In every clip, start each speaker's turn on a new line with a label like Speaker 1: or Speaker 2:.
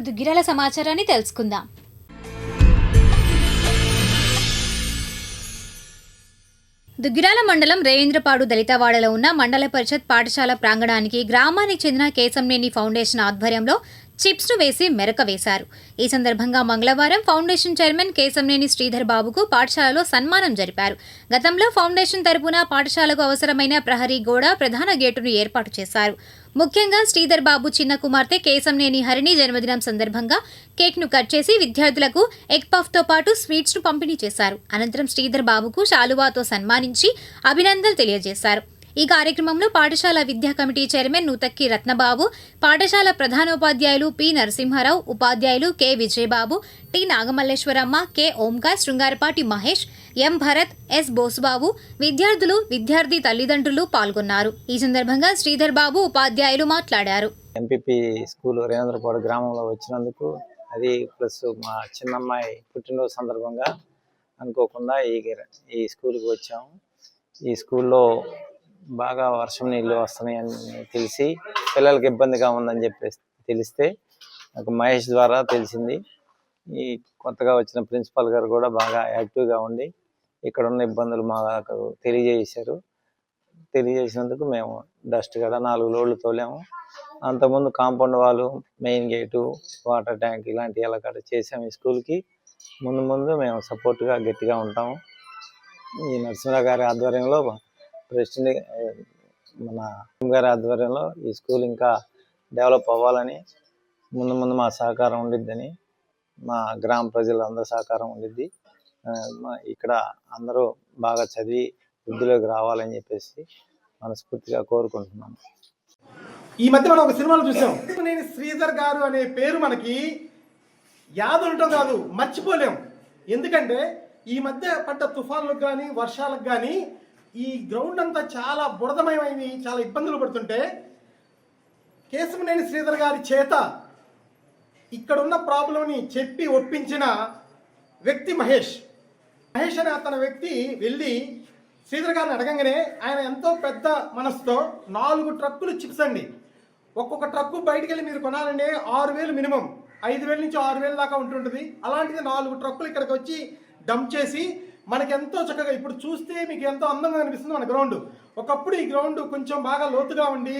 Speaker 1: ఇప్పుడు దుగ్గిరాల సమాచారాన్ని తెలుసుకుందాం. దుగ్గిరాల మండలం రేవేంద్రపాడు దళితవాడలో ఉన్న మండల పరిషత్ పాఠశాల ప్రాంగణానికి గ్రామానికి చెందిన కేశంనేని ఫౌండేషన్ ఆధ్వర్యంలో చిప్స్ను వేసి మెరక వేశారు. ఈ సందర్భంగా మంగళవారం ఫౌండేషన్ చైర్మన్ కేశంనేని శ్రీధర్ బాబుకు పాఠశాలలో సన్మానం జరిపారు. గతంలో ఫౌండేషన్ తరపున పాఠశాలకు అవసరమైన ప్రహరీ గోడ ప్రధాన గేటును ఏర్పాటు చేశారు. ముఖ్యంగా శ్రీధర్ బాబు చిన్న కుమార్తె కేశంనేని హరిణి జన్మదినం సందర్భంగా కేక్ను కట్ చేసి విద్యార్థులకు ఎగ్ పఫ్తో పాటు స్వీట్స్ను పంపిణీ చేశారు. అనంతరం శ్రీధర్ బాబుకు శాలువాతో సన్మానించి అభినందనలు తెలియజేశారు. ఈ కార్యక్రమంలో పాఠశాల విద్యా కమిటీ చైర్మన్ నూతక్కి రత్నబాబు పాఠశాల ప్రధానోపాధ్యాయులు పి నరసింహారావు ఉపాధ్యాయులు K Vijayababu T Nagamalleswaramma K Omkar Srungarapati Mahesh M Bharat S Bosubabu విద్యార్థులు విద్యార్థి తల్లిదండ్రులు పాల్గొన్నారు. ఈ సందర్భంగా శ్రీధర్ బాబు ఉపాధ్యాయులు మాట్లాడారు.
Speaker 2: ఎంపీపీ స్కూల్ రేవేంద్రపాడు గ్రామంలో వచ్చినందుకు అది ప్లస్ మా చిన్నమ్మాయి పుట్టినరోజు సందర్భంగా అనుకోకుండా ఈ ఈ స్కూల్కి వచ్చాము. ఈ స్కూల్లో బాగా వర్షం నీళ్ళు వస్తున్నాయని తెలిసి పిల్లలకి ఇబ్బందిగా ఉందని చెప్పేసి తెలిస్తే నాకు మహేష్ ద్వారా తెలిసింది. ఈ కొత్తగా వచ్చిన ప్రిన్సిపాల్ గారు కూడా బాగా యాక్టివ్గా ఉండి ఇక్కడ ఉన్న ఇబ్బందులు మాకు తెలియజేశారు. తెలియజేసినందుకు మేము డస్ట్ కూడా నాలుగు లోడ్లు తోలాము. అంతకుముందు కాంపౌండ్ వాళ్ళు మెయిన్ గేటు వాటర్ ట్యాంక్ ఇలాంటి ఎలా కట్ట చేసాము ఈ స్కూల్కి. ముందు ముందు మేము సపోర్ట్గా గట్టిగా ఉంటాము. ఈ నరసింహరావు గారి ఆధ్వర్యంలో ప్రెసిడెంట్ మన గారి ఆధ్వర్యంలో ఈ స్కూల్ ఇంకా డెవలప్ అవ్వాలని ముందు ముందు మా సహకారం ఉండిద్దని మా గ్రామ ప్రజలందరి సహకారం ఉండిద్ది. ఇక్కడ అందరూ బాగా చదివి వృద్ధిలోకి రావాలని చెప్పేసి మనస్ఫూర్తిగా కోరుకుంటున్నాను.
Speaker 3: ఈ మధ్య మనం ఒక సినిమాలో చూసాం. నేను శ్రీధర్ గారు అనే పేరు మనకి యాద ఉండటం కాదు మర్చిపోలేం. ఎందుకంటే ఈ మధ్య పడ్డ తుఫాన్లకు కానీ వర్షాలకు కానీ ఈ గ్రౌండ్ అంతా చాలా బురదమయమైంది చాలా ఇబ్బందులు పడుతుంటే కేశవనేని శ్రీధర్ గారి చేత ఇక్కడ ఉన్న ప్రాబ్లంని చెప్పి ఒప్పించిన వ్యక్తి మహేష్. మహేష్ అనే అతని వ్యక్తి వెళ్ళి శ్రీధర్ గారిని అడగంగానే ఆయన ఎంతో పెద్ద మనసుతో నాలుగు ట్రక్కులు చిప్స్ అండి. ఒక్కొక్క ట్రక్కు బయటికి వెళ్ళి మీరు కొనాలంటే ఆరు వేలు మినిమం. ఐదు వేల నుంచి ఆరు వేల దాకా ఉంటుంటుంది. అలాంటిది నాలుగు ట్రక్కులు ఇక్కడికి వచ్చి డంప్ చేసి మనకి ఎంతో చక్కగా ఇప్పుడు చూస్తే మీకు ఎంతో అందంగా అనిపిస్తుంది మన గ్రౌండ్. ఒకప్పుడు ఈ గ్రౌండ్ కొంచెం బాగా లోతుగా ఉండి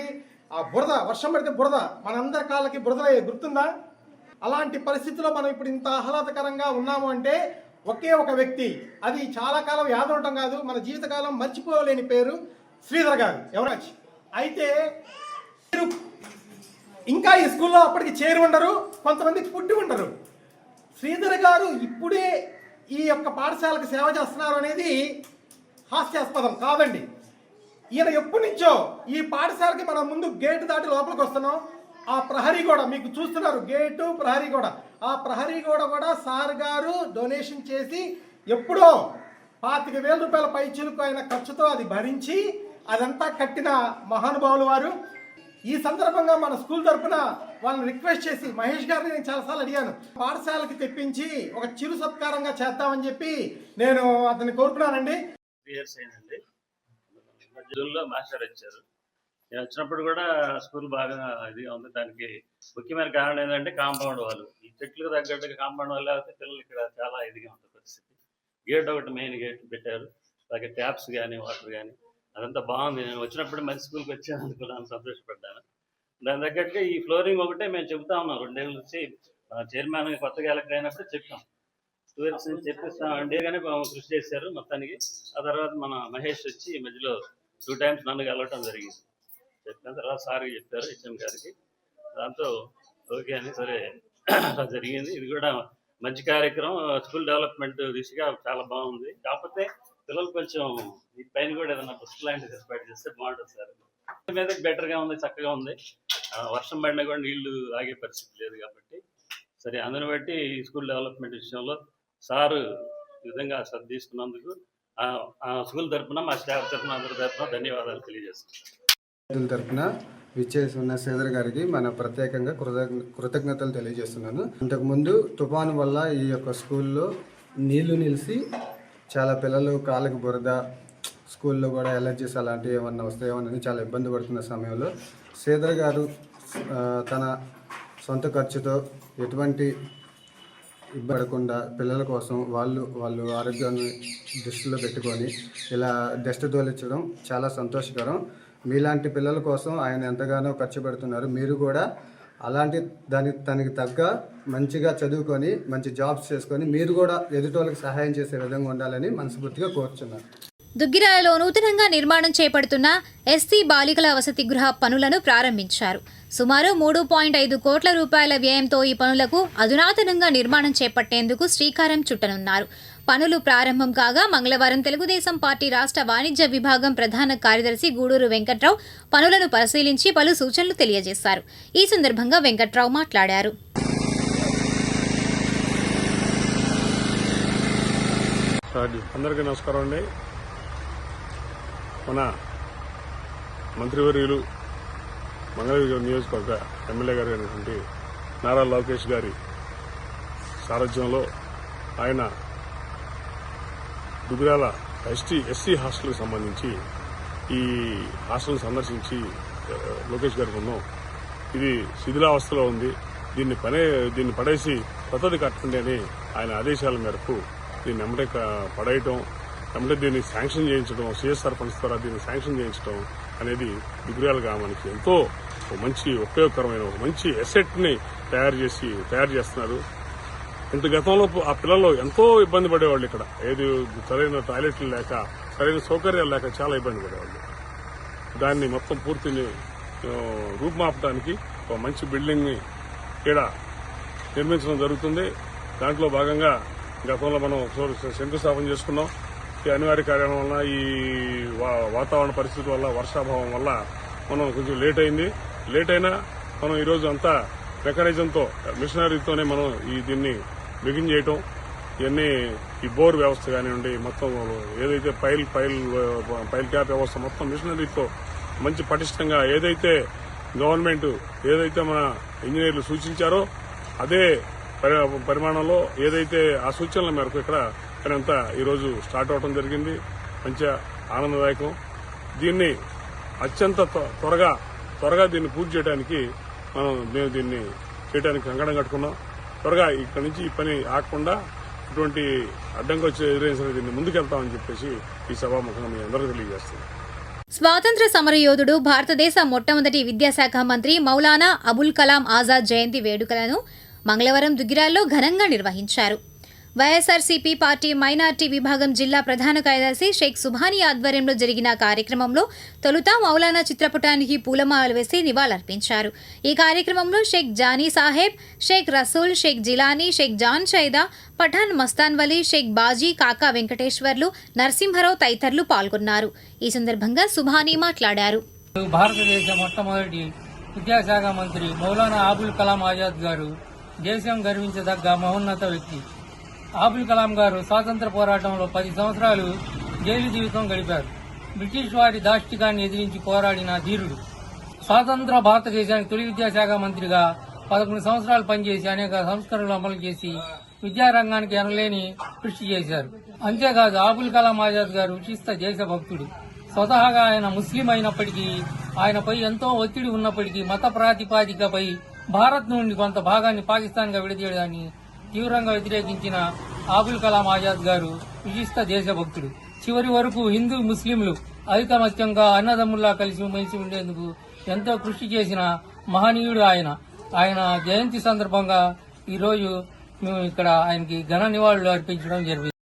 Speaker 3: ఆ బురద వర్షం పడితే బురద మనందరి కాళ్ళకి బురద గుర్తుందా? అలాంటి పరిస్థితిలో మనం ఇప్పుడు ఇంత ఆహ్లాదకరంగా ఉన్నాము అంటే ఒకే ఒక వ్యక్తి. అది చాలా కాలం యాద ఉండటం కాదు మన జీవితకాలం మర్చిపోలేని పేరు శ్రీధర్ గారు యువరాజ్. అయితే మీరు ఇంకా ఈ స్కూల్లో అప్పటికి చేరి ఉండరు కొంతమంది పుట్టి ఉండరు. శ్రీధర్ గారు ఇప్పుడే ఈ యొక్క పాఠశాలకు సేవ చేస్తున్నారు అనేది హాస్యాస్పదం కాదండి. ఈయన ఎప్పటి నుంచో ఈ పాఠశాలకి మనం ముందు గేటు దాటి లోపలికి వస్తున్నాం. ఆ ప్రహరీ గోడ మీకు చూస్తున్నారు గేటు ప్రహరీ గోడ. ఆ ప్రహరీ గోడ కూడా సార్ గారు డొనేషన్ చేసి ఎప్పుడో పాతిక వేల రూపాయల పై ఆయన ఖర్చుతో అది భరించి అదంతా కట్టిన మహానుభావులు వారు. ఈ సందర్భంగా మన స్కూల్ తరపున వాళ్ళని రిక్వెస్ట్ చేసి మహేష్ గారిని నేను చాలాసార్లు అడిగాను పాఠశాలకి తెప్పించి ఒక చిరు సత్కారంగా చేద్దామని చెప్పి నేను అతన్ని కోరుకున్నానండి.
Speaker 4: జూన్లో మాస్టర్ వచ్చారు. నేను వచ్చినప్పుడు కూడా స్కూల్ బాగా ఇదిగా ఉంది. దానికి ముఖ్యమైన కారణం ఏంటంటే కాంపౌండ్ వాళ్ళు. ఈ చెట్లకు తగ్గట్టుగా కాంపౌండ్ వాళ్ళు లేకపోతే పిల్లలు ఇక్కడ చాలా ఇదిగా ఉంటుంది పరిస్థితి. గేట్ ఒకటి మెయిన్ గేట్ పెట్టారు. అలాగే ట్యాప్స్ కానీ వాటర్ కానీ అదంతా బాగుంది. నేను వచ్చినప్పుడు మంచి స్కూల్కి వచ్చాను అనుకున్నాను సంతోషపడ్డాను. దాని తగ్గట్టుగా ఈ ఫ్లోరింగ్ ఒకటే మేము చెబుతా ఉన్నాం. రెండేళ్ళ నుంచి చైర్మన్ కొత్తగా ఎలక్ట్ అయినప్పుడు చెప్తాం టూ ఇయర్స్ నుంచి అంటే కానీ కృషి చేశారు మొత్తానికి. ఆ తర్వాత మన మహేష్ వచ్చి ఈ మధ్యలో టూ టైమ్స్ నన్ను కలవటం జరిగింది. చెప్పిన తర్వాత సార్ చెప్పారు హెచ్ఎం గారికి. దాంతో ఓకే అని సరే అలా జరిగింది. ఇది కూడా మంచి కార్యక్రమం. స్కూల్ డెవలప్మెంట్ దిశగా చాలా బాగుంది. కాకపోతే పిల్లలు కొంచెం ఈ పైన కూడా ఏదైనా బుక్స్ లాంటిది ఏర్పాటు చేస్తే బాగుంటుంది సార్. మీద బెటర్గా ఉంది చక్కగా ఉంది. వర్షం పడినా కూడా నీళ్ళు ఆగే పరిస్థితి లేదు కాబట్టి. సరే అందుని బట్టి ఈ స్కూల్ డెవలప్మెంట్ విషయంలో సారు ఈ విధంగా శ్రద్ధ తీసుకున్నందుకు ఆ- స్కూల్ తరపున మా స్టాఫ్ తరఫున అందరి తరఫున ధన్యవాదాలు తెలియజేస్తున్నాను.
Speaker 5: విద్యార్థుల తరపున విచ్చేసి ఉన్న శ్రీధర్ గారికి మన ప్రత్యేకంగా కృతజ్ఞ కృతజ్ఞతలు తెలియజేస్తున్నాను. అంతకుముందు తుఫాను వల్ల ఈ యొక్క స్కూల్లో నీళ్ళు నిలిచి చాలా పిల్లలు కాళ్ళకి బురద స్కూల్లో కూడా ఎలర్జీస్ అలాంటివి ఏమన్నా వస్తాయేమోనని చాలా ఇబ్బంది పడుతున్న సమయంలో శ్రీధర్ గారు తన సొంత ఖర్చుతో ఎటువంటి ఇబ్బడకుండా పిల్లల కోసం వాళ్ళు వాళ్ళు ఆరోగ్యాన్ని దృష్టిలో పెట్టుకొని ఇలా డస్ట్ తోలించడం చాలా సంతోషకరం. మీలాంటి పిల్లల కోసం ఆయన ఎంతగానో ఖర్చు పెడుతున్నారు. మీరు కూడా అలాంటి దానికి తనకి తగ్గ మంచిగా చదువుకొని మంచి జాబ్స్ చేసుకొని మీరు కూడా ఎదుటోళ్ళకి సహాయం చేసే విధంగా ఉండాలని మనస్ఫూర్తిగా కోరుచున్నాను.
Speaker 1: దుగ్గిరాలలో నూతనంగా నిర్మాణం చేపడుతున్న ఎస్సీ బాలికల వసతి గృహ పనులను ప్రారంభించారు. సుమారు మూడు పాయింట్ ఐదు కోట్ల రూపాయల వ్యయంతో ఈ పనులకు అధునాతనంగా నిర్మాణం చేపట్టేందుకు శ్రీకారం చుట్టనున్నారు. పనులు ప్రారంభం కాగా మంగళవారం తెలుగుదేశం పార్టీ రాష్ట్ర వాణిజ్య విభాగం ప్రధాన కార్యదర్శి గూడూరు వెంకట్రావు పనులను పరిశీలించి పలు సూచనలు తెలియజేశారు. ఈ సందర్భంగా వెంకట్రావు మాట్లాడారు.
Speaker 6: అందరికీ నమస్కారం అండి. మన మంత్రివర్యులు మంగళగిరి నియోజకవర్గ ఎమ్మెల్యే గారు అయినటువంటి నారా లోకేష్ గారి సారథ్యంలో ఆయన దుగ్రాల ఎస్టీ ఎస్సీ హాస్టల్కి సంబంధించి ఈ హాస్టల్ని సందర్శించి లోకేష్ గారికి ఉన్నాం ఇది శిథిలావస్థలో ఉంది దీన్ని పనే దీన్ని పడేసి కొత్తది కట్టండి అని ఆయన ఆదేశాల మేరకు దీన్ని ఎమ్మటే పడేయటం ఎమ్మటే దీన్ని శాంక్షన్ చేయించడం సిఎస్ఆర్ ఫండ్స్ ద్వారా దీన్ని శాంక్షన్ చేయించడం అనేది దిగురాల గ్రామానికి ఎంతో మంచి ఉపయోగకరమైన ఒక మంచి ఎసెట్ని తయారు చేసి తయారు చేస్తున్నారు. ఇంత గతంలో ఆ పిల్లలు ఎంతో ఇబ్బంది పడేవాళ్ళు ఇక్కడ. ఏది సరైన టాయిలెట్లు లేక సరైన సౌకర్యాలు లేక చాలా ఇబ్బంది పడేవాళ్ళు. దాన్ని మొత్తం పూర్తిని రూపుమాపడానికి ఒక మంచి బిల్డింగ్ని ఇక్కడ నిర్మించడం జరుగుతుంది. దాంట్లో భాగంగా గతంలో మనం శంకుస్థాపన చేసుకున్నాం. ఈ అనివార్య కార్యాలయం వల్ల ఈ వా- వాతావరణ పరిస్థితి వల్ల వర్షాభావం వల్ల మనం కొంచెం లేట్ అయింది. లేట్ అయినా మనం ఈరోజు అంతా మెకానిజంతో మిషనరీతోనే మనం ఈ దీన్ని బిగిన్ చేయటం ఇవన్నీ ఈ బోర్ వ్యవస్థ కానివ్వండి మొత్తం ఏదైతే పైల్ పైల్ పైల్ క్యాప్ వ్యవస్థ మొత్తం మిషనరీతో మంచి పటిష్టంగా ఏదైతే గవర్నమెంట్ ఏదైతే మన ఇంజనీర్లు సూచించారో అదే పరి- పరిమాణంలో ఏదైతే ఆ సూచనల మేరకు ఇక్కడ ఇక్కడంతా ఈరోజు స్టార్ట్ అవడం జరిగింది. మంచిగా ఆనందదాయకం. దీన్ని అత్యంత త్వరగా త్వరగా దీన్ని పూర్తి చేయడానికి మనం మేము దీన్ని చేయడానికి కంకణం కట్టుకున్నాం. త్వరగా ఇక్కడి నుంచి ఈ పని ఆగకుండా ఇటువంటి అడ్డంకి వచ్చే ఎదురైన దీన్ని ముందుకెళ్తామని చెప్పేసి ఈ సభాముఖంగా మీ అందరూ తెలియజేస్తుంది
Speaker 1: స్వాతంత్ర సమరయోధుడు భారతదేశ మొట్టమొదటి విద్యాశాఖ మంత్రి మౌలానా అబుల్ కలాం ఆజాద్ జయంతి వేడుకలను మంగళవారం దుగ్గిరాల్లో ఘనంగా నిర్వహించారు. వైఎస్ఆర్సీపీ పార్టీ మైనార్టీ విభాగం జిల్లా ప్రధాన కార్యదర్శి షేక్ సుభాని ఆధ్వర్యంలో జరిగిన కార్యక్రమంలో తొలుత మౌలానా చిత్రపటానికి పూలమాలలు వేసి నివాళులర్పించారు. ఈ కార్యక్రమంలో షేక్ జానీ సాహెబ్ షేక్ రసూల్ షేక్ జిలానీ షేక్ జాన్ షైదా పఠాన్ మస్తాన్ వలీ షేక్ బాజీ కాకా వెంకటేశ్వర్లు నరసింహరావు తదితరులు పాల్గొన్నారు. ఈ సందర్భంగా సుభాని మాట్లాడారు.
Speaker 7: భారతదేశ మొట్టమొదటి విద్యాశాఖ మంత్రి మౌలానా ఆబుల్ కలాం ఆజాద్ గారు దేశం గర్వించదగ్గ మహోన్నత వ్యక్తి. అబుల్ కలాం గారు స్వాతంత్ర పోరాటంలో పది సంవత్సరాలు జైలు జీవితం గడిపారు. బ్రిటిష్ వారి దాష్టికాన్ని ఎదిరించి పోరాడిన ధీరుడు. స్వాతంత్ర భారతదేశానికి తొలి విద్యాశాఖ మంత్రిగా పదకొండు సంవత్సరాలు పనిచేసి అనేక సంస్కరణలు అమలు చేసి విద్యారంగానికి ఎనలేని కృషి చేశారు. అంతేకాదు ఆబుల్ కలాం ఆజాద్ గారు విశిష్ట దేశభక్తుడు. స్వతహాగా ఆయన ముస్లిం అయినప్పటికీ ఆయనపై ఎంతో ఒత్తిడి ఉన్నప్పటికీ మత ప్రాతిపాదికపై భారత్ నుండి కొంత భాగాన్ని పాకిస్తాన్గా విడదీయడాన్ని తీవ్రంగా వ్యతిరేకించిన ఆబుల్ కలాం ఆజాద్ గారు విశిష్ట దేశభక్తుడు. చివరి వరకు హిందూ ముస్లింలు ఐకమత్యంగా అన్నదమ్ముల్లా కలిసి మెలిసి ఉండేందుకు ఎంతో కృషి చేసిన మహనీయుడు ఆయన. ఆయన జయంతి సందర్భంగా ఈరోజు మేము ఇక్కడ ఆయనకి ఘన నివాళులు అర్పించడం జరిగింది.